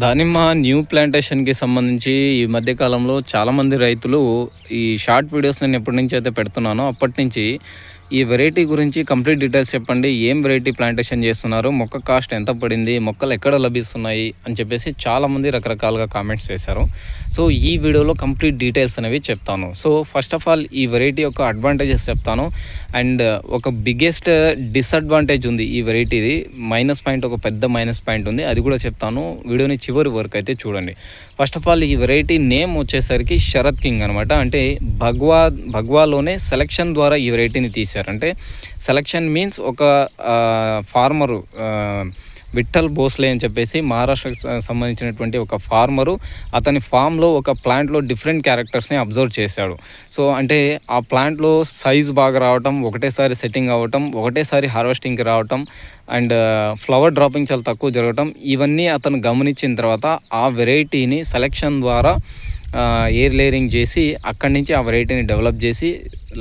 దానిమ్మ న్యూ ప్లాంటేషన్కి సంబంధించి ఈ మధ్యకాలంలో చాలామంది రైతులు ఈ షార్ట్ వీడియోస్ నేను ఎప్పటి నుంచి అయితే పెడుతున్నానో అప్పటి నుంచి ఈ వెరైటీ గురించి కంప్లీట్ డీటెయిల్స్ చెప్పండి. ఏం వెరైటీ ప్లాంటేషన్ చేస్తున్నారు? మొక్క కాస్ట్ ఎంత పడింది? మొక్కలు ఎక్కడ లభిస్తున్నాయి? అని చెప్పేసి చాలామంది రకరకాలుగా కామెంట్స్ చేశారు. సో ఈ వీడియోలో కంప్లీట్ డీటెయిల్స్ అనేవి చెప్తాను. సో ఫస్ట్ ఆఫ్ ఆల్ ఈ వెరైటీ యొక్క అడ్వాంటేజెస్ చెప్తాను. అండ్ ఒక బిగ్గెస్ట్ డిసడ్వాంటేజ్ ఉంది ఈ వెరైటీది మైనస్ పాయింట్ ఒక పెద్ద మైనస్ పాయింట్ ఉంది. అది కూడా చెప్తాను. వీడియోని చివరి వరకు అయితే చూడండి. ఫస్ట్ ఆఫ్ ఆల్ ఈ వెరైటీ నేమ్ వచ్చేసరికి శరత్ కింగ్ అనమాట అంటే భగవా భగవాలోనే సెలక్షన్ ద్వారా ఈ వెరైటీని తీశారు. అంటే సెలక్షన్ మీన్స్ ఒక ఫార్మరు విఠల్ భోస్లే అని చెప్పేసి మహారాష్ట్రకు సంబంధించినటువంటి ఒక ఫార్మరు అతని ఫామ్లో ఒక ప్లాంట్లో డిఫరెంట్ క్యారెక్టర్స్ని అబ్జర్వ్ చేశాడు. సో అంటే ఆ ప్లాంట్లో సైజ్ బాగా రావటం ఒకటేసారి సెట్టింగ్ అవ్వటం ఒకటేసారి హార్వెస్టింగ్కి రావటం అండ్ ఫ్లవర్ డ్రాపింగ్ చాలా తక్కువ జరగటం ఇవన్నీ అతను గమనించిన తర్వాత ఆ వెరైటీని సెలెక్షన్ ద్వారా ఎయిర్ లేయరింగ్ చేసి అక్కడి నుంచి ఆ వెరైటీని డెవలప్ చేసి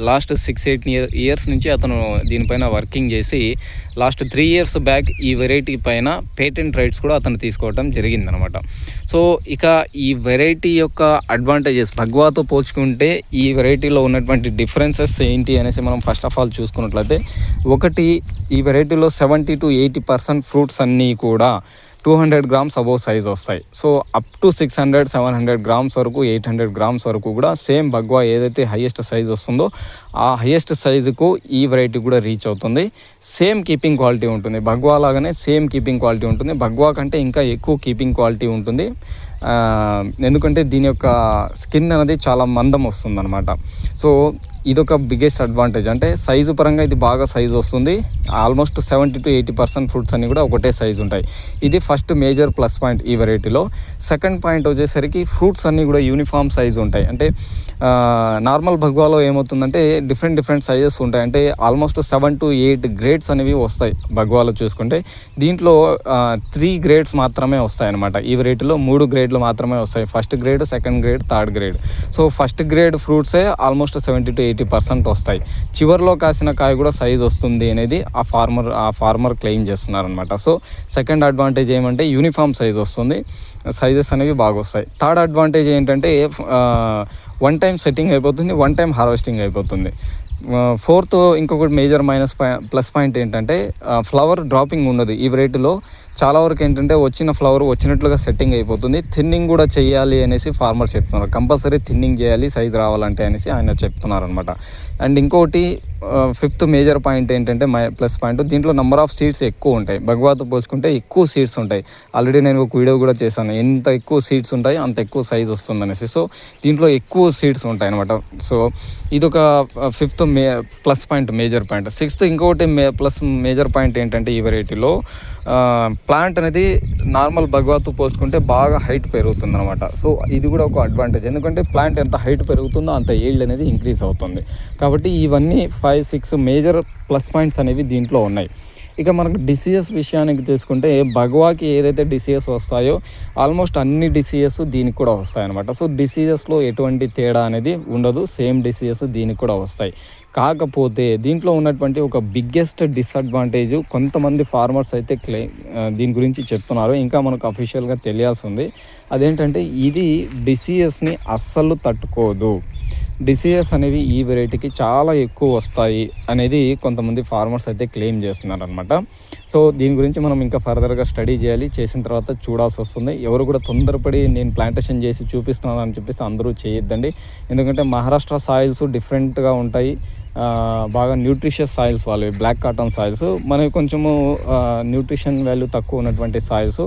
last six eight year years నుంచి అతను దీనిపైన వర్కింగ్ చేసి లాస్ట్ త్రీ ఇయర్స్ బ్యాక్ ఈ వెరైటీ పైన పేటెంట్ రైట్స్ కూడా అతను తీసుకోవడం జరిగిందనమాట. సో ఇక ఈ వెరైటీ యొక్క అడ్వాంటేజెస్ భగవాతో పోల్చుకుంటే ఈ వెరైటీలో ఉన్నటువంటి డిఫరెన్సెస్ ఏంటి అనేసి మనం ఫస్ట్ ఆఫ్ ఆల్ చూసుకున్నట్లయితే ఒకటి ఈ వెరైటీలో seventy to eighty percent fruits అన్నీ కూడా two hundred grams above size వస్తాయి. So up to six hundred seven hundred grams వరకు ఎయిట్ హండ్రెడ్ గ్రామ్స్ వరకు కూడా సేమ్ బగ్వా ఏదైతే హైయెస్ట్ సైజ్ వస్తుందో ఆ హయ్యెస్ట్ సైజుకు ఈ వెరైటీ కూడా రీచ్ అవుతుంది. సేమ్ కీపింగ్ క్వాలిటీ ఉంటుంది. బగ్వా లాగానే సేమ్ కీపింగ్ క్వాలిటీ ఉంటుంది. బగ్వా కంటే ఇంకా ఎక్కువ కీపింగ్ క్వాలిటీ ఉంటుంది. ఎందుకంటే దీని యొక్క స్కిన్ అనేది చాలా మందం వస్తుంది సో ఇదొక బిగ్గెస్ట్ అడ్వాంటేజ్ అంటే సైజు పరంగా ఇది బాగా సైజు వస్తుంది. Almost seventy to eighty percent fruits అన్నీ కూడా ఒకటే సైజు ఉంటాయి. ఇది ఫస్ట్ మేజర్ ప్లస్ పాయింట్ ఈ వెరైటీలో సెకండ్ పాయింట్ వచ్చేసరికి ఫ్రూట్స్ అన్నీ కూడా యూనిఫామ్ సైజు ఉంటాయి. అంటే నార్మల్ భగవాలో ఏమవుతుందంటే డిఫరెంట్ డిఫరెంట్ సైజెస్ ఉంటాయి. అంటే almost seven to eight grades అనేవి వస్తాయి భగవాలో చూసుకుంటే. దీంట్లో త్రీ గ్రేడ్స్ మాత్రమే వస్తాయి అనమాట ఈ వెరైటీలో మూడు గ్రేడ్లు మాత్రమే వస్తాయి. First grade second grade third grade so first grade ఫ్రూట్సే almost seventy to eighty percent వస్తాయి. చివరిలో కాసిన కాయ కూడా సైజ్ వస్తుంది అనేది ఆ ఫార్మర్ ఆ ఫార్మర్ క్లెయిమ్ చేస్తున్నారనమాట సో సెకండ్ అడ్వాంటేజ్ ఏమంటే యూనిఫామ్ సైజ్ వస్తుంది. సైజెస్ అనేవి బాగా వస్తాయి. థర్డ్ అడ్వాంటేజ్ ఏంటంటే వన్ టైం సెట్టింగ్ అయిపోతుంది వన్ టైం హార్వెస్టింగ్ అయిపోతుంది. ఫోర్త్ ఇంకొకటి మేజర్ మైనస్ ప్లస్ పాయింట్ ఏంటంటే ఫ్లవర్ డ్రాపింగ్ ఉండదు ఈ వెరైటీలో చాలా వరకు ఏంటంటే వచ్చిన ఫ్లవర్ వచ్చినట్లుగా సెట్టింగ్ అయిపోతుంది. థిన్నింగ్ కూడా చేయాలి అనేసి ఫార్మర్ చెప్తున్నారు. కంపల్సరీ థిన్నింగ్ చేయాలి సైజ్ రావాలంటే అనేసి ఆయన చెప్తున్నారు అనమాట అండ్ ఇంకోటి ఫిఫ్త్ మేజర్ పాయింట్ ఏంటంటే మై ప్లస్ పాయింట్ దీంట్లో నెంబర్ ఆఫ్ సీట్స్ ఎక్కువ ఉంటాయి. భగవత్ పోల్చుకుంటే ఎక్కువ సీట్స్ ఉంటాయి. ఆల్రెడీ నేను ఒక వీడియో కూడా చేశాను. ఎంత ఎక్కువ సీట్స్ ఉంటాయి అంత ఎక్కువ సైజ్ వస్తుంది అనేసి. సో దీంట్లో ఎక్కువ సీట్స్ ఉంటాయి అనమాట సో ఇదొక fifth may plus point major point sixth ఇంకొకటి మే ప్లస్ మేజర్ పాయింట్ ఏంటంటే ఈ వెరైటీలో ప్లాంట్ అనేది నార్మల్ భగవాతో పోల్చుకుంటే బాగా హైట్ పెరుగుతుంది అనమాట సో ఇది కూడా ఒక అడ్వాంటేజ్ ఎందుకంటే ప్లాంట్ ఎంత హైట్ పెరుగుతుందో అంత ఈల్డ్ అనేది ఇంక్రీజ్ అవుతుంది. కాబట్టి ఇవన్నీ five six major plus points అనేవి దీంట్లో ఉన్నాయి. ఇక మనకు డిసీజెస్ విషయానికి తీసుకుంటే భగవాకి ఏదైతే డిసీజెస్ వస్తాయో ఆల్మోస్ట్ అన్ని డిసీజెస్ దీనికి కూడా వస్తాయి అనమాట సో డిసీజెస్లో ఎటువంటి తేడా అనేది ఉండదు. సేమ్ డిసీజెస్ దీనికి కూడా వస్తాయి. కాకపోతే దీంట్లో ఉన్నటువంటి ఒక బిగ్గెస్ట్ డిసడ్వాంటేజ్ కొంతమంది ఫార్మర్స్ అయితే క్లే దీని గురించి చెప్తున్నారు. ఇంకా మనకు అఫీషియల్గా తెలియాల్సి ఉంది అదేంటంటే ఇది డిసీజెస్ని అస్సలు తట్టుకోదు. డిసీజెస్ అనేవి ఈ వెరైటీకి చాలా ఎక్కువ వస్తాయి అనేది కొంతమంది ఫార్మర్స్ అయితే క్లెయిమ్ చేస్తున్నారు అనమాట సో దీని గురించి మనం ఇంకా ఫర్దర్గా స్టడీ చేయాలి. చేసిన తర్వాత చూడాల్సి వస్తుంది. ఎవరు కూడా తొందరపడి నేను ప్లాంటేషన్ చేసి చూపిస్తున్నాను అని చెప్పేసి అందరూ చేయొద్దండి. ఎందుకంటే మహారాష్ట్ర సాయిల్స్ డిఫరెంట్గా ఉంటాయి. బాగా న్యూట్రిషియస్ సాయిల్స్ వాళ్ళవి బ్లాక్ కాటన్ సాయిల్స్ మనకి కొంచెము న్యూట్రిషన్ వాల్యూ తక్కువ ఉన్నటువంటి సాయిల్స్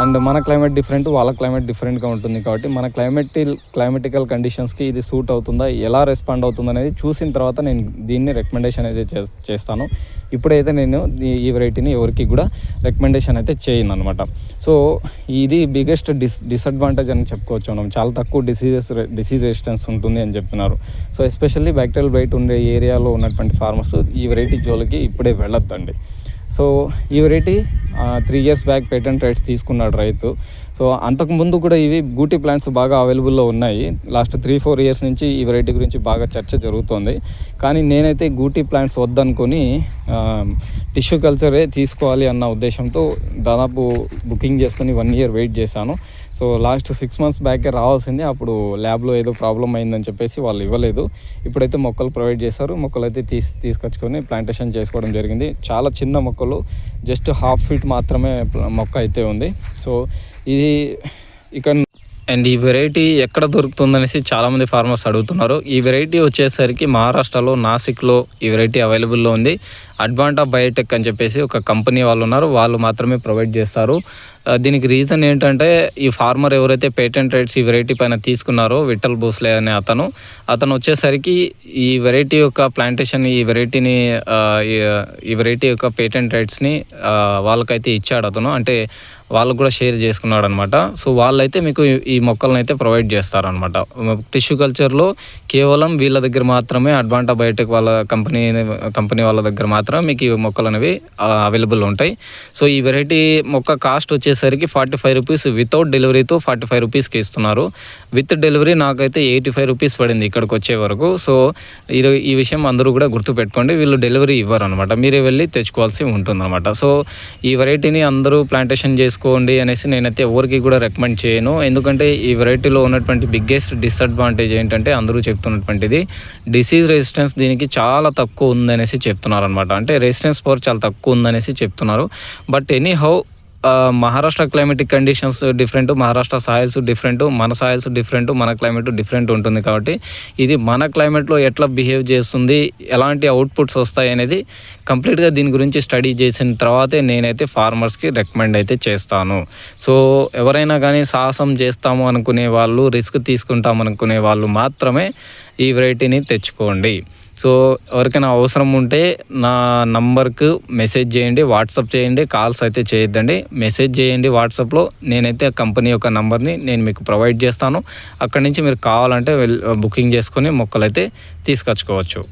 అండ్ మన క్లైమేట్ డిఫరెంట్ వాళ్ళ క్లైమేట్ డిఫరెంట్గా ఉంటుంది కాబట్టి మన క్లైమేట్ క్లైమేటికల్ కండిషన్స్కి ఇది సూట్ అవుతుందా ఎలా రెస్పాండ్ అవుతుంది అనేది చూసిన తర్వాత నేను దీన్ని రికమెండేషన్ అయితే చే- చేస్తాను. ఇప్పుడైతే నేను ఈ- వెరైటీని ఎవరికి కూడా రికమెండేషన్ అయితే చేయను అనమాట సో ఇది బిగ్గెస్ట్ డిస్ డిసడ్వాంటేజ్ అని చెప్పుకోవచ్చు మనం. చాలా తక్కువ డిసీజెస్ డిసీజ్ రెసిస్టెన్స్ ఉంటుంది అని చెప్తున్నారు సో ఎస్పెషల్లీ బ్యాక్టీరియల్ బయట ఉండే ఏరియాలో ఉన్నటువంటి ఫార్మర్స్ ఈ వెరైటీ జోలికి ఇప్పుడే వెళ్ళొద్దండి. సో ఈ variety three years back patent rights తీసుకున్నాడు రైతు. సో అంతకుముందు కూడా ఇవి గూటీ ప్లాంట్స్ బాగా అవైలబుల్లో ఉన్నాయి. లాస్ట్ త్రీ ఫోర్ ఇయర్స్ నుంచి ఈ వెరైటీ గురించి బాగా చర్చ జరుగుతోంది. కానీ నేనైతే గూటీ ప్లాంట్స్ వద్దనుకొని టిష్యూ కల్చరే తీసుకోవాలి అన్న ఉద్దేశంతో దాదాపు బుకింగ్ చేసుకొని వన్ ఇయర్ వెయిట్ చేశాను. సో లాస్ట్ సిక్స్ మంత్స్ బ్యాకే రావాల్సింది. అప్పుడు ల్యాబ్లో ఏదో ప్రాబ్లం అయిందని చెప్పేసి వాళ్ళు ఇవ్వలేదు. ఇప్పుడైతే మొక్కలు ప్రొవైడ్ చేశారు. మొక్కలు అయితే తీసి తీసుకొచ్చుకొని ప్లాంటేషన్ చేసుకోవడం జరిగింది. చాలా చిన్న మొక్కలు జస్ట్ హాఫ్ ఫీట్ మాత్రమే మొక్క అయితే ఉంది. సో ఇది ఇక అండ్ ఈ వెరైటీ ఎక్కడ దొరుకుతుందనేసి చాలామంది ఫార్మర్స్ అడుగుతున్నారు. ఈ వెరైటీ వచ్చేసరికి మహారాష్ట్రలో నాసిక్లో ఈ వెరైటీ అవైలబుల్లో ఉంది. అడ్వాంటా బయోటెక్ అని చెప్పేసి ఒక కంపెనీ వాళ్ళు ఉన్నారు. వాళ్ళు మాత్రమే ప్రొవైడ్ చేస్తారు. దీనికి రీజన్ ఏంటంటే ఈ ఫార్మర్ ఎవరైతే పేటెంట్ రైట్స్ ఈ వెరైటీ పైన తీసుకున్నారో విఠల్ భోస్లే అనే అతను అతను వచ్చేసరికి ఈ వెరైటీ యొక్క ప్లాంటేషన్ ఈ వెరైటీని ఈ వెరైటీ యొక్క పేటెంట్ రైట్స్ని వాళ్ళకైతే ఇచ్చాడు అతను. అంటే వాళ్ళకు కూడా షేర్ చేసుకున్నాడు అనమాట సో వాళ్ళైతే మీకు ఈ- మొక్కలను అయితే ప్రొవైడ్ చేస్తారనమాట. టిష్యూ కల్చర్లో కేవలం వీళ్ళ దగ్గర మాత్రమే అడ్వాంటా బయోటెక్ వాళ్ళ కంపెనీ కంపెనీ వాళ్ళ దగ్గర మాత్రమే మీకు ఈ మొక్కలు అనేవి అవైలబుల్ ఉంటాయి. సో ఈ వెరైటీ మొక్క కాస్ట్ వచ్చేసరికి ఫార్టీ ఫైవ్ రూపీస్ వితౌట్ డెలివరీతో ఫార్టీ ఫైవ్ రూపీస్కి ఇస్తున్నారు. విత్ డెలివరీ నాకైతే ఎయిటీ ఫైవ్ రూపీస్ పడింది ఇక్కడికి వచ్చే వరకు. సో ఇది ఈ విషయం అందరూ కూడా గుర్తుపెట్టుకోండి. వీళ్ళు డెలివరీ ఇవ్వరు అనమాట మీరే వెళ్ళి తెచ్చుకోవాల్సి ఉంటుందన్నమాట సో ఈ వెరైటీని అందరూ ప్లాంటేషన్ తీసుకోండి అనేసి నేనైతే ఎవరికి కూడా రికమెండ్ చేయను. ఎందుకంటే ఈ వెరైటీలో ఉన్నటువంటి బిగ్గెస్ట్ డిసడ్వాంటేజ్ ఏంటంటే అందరూ చెప్తున్నటువంటిది డిసీజ్ రెసిస్టెన్స్ దీనికి చాలా తక్కువ ఉందనేసి చెప్తున్నారు అనమాట అంటే రెసిస్టెన్స్ పవర్ చాలా తక్కువ ఉందనేసి చెప్తున్నారు. But anyhow Maharashtra climatic conditions different Maharashtra soils different మన సాయిల్స్ డిఫరెంట్ మన క్లైమేట్ డిఫరెంట్ ఉంటుంది కాబట్టి ఇది మన క్లైమేట్లో ఎట్లా బిహేవ్ చేస్తుంది ఎలాంటి అవుట్పుట్స్ వస్తాయి అనేది కంప్లీట్గా దీని గురించి స్టడీ చేసిన తర్వాతే నేనైతే ఫార్మర్స్కి రికమెండ్ అయితే చేస్తాను. సో ఎవరైనా కానీ సాహసం చేస్తాము అనుకునే వాళ్ళు రిస్క్ తీసుకుంటాం అనుకునే వాళ్ళు మాత్రమే ఈ వెరైటీని తెచ్చుకోండి. సో ఎవరికైనా అవసరం ఉంటే నా నంబర్కు మెసేజ్ చేయండి వాట్సాప్ చేయండి కాల్స్ అయితే చేయొద్దండి. మెసేజ్ చేయండి వాట్సాప్లో. నేనైతే ఆ కంపెనీ యొక్క నంబర్ని నేను మీకు ప్రొవైడ్ చేస్తాను. అక్కడి నుంచి మీరు కావాలంటే బుకింగ్ చేసుకొని మొక్కలు అయితే తీసుకొచ్చుకోవచ్చు.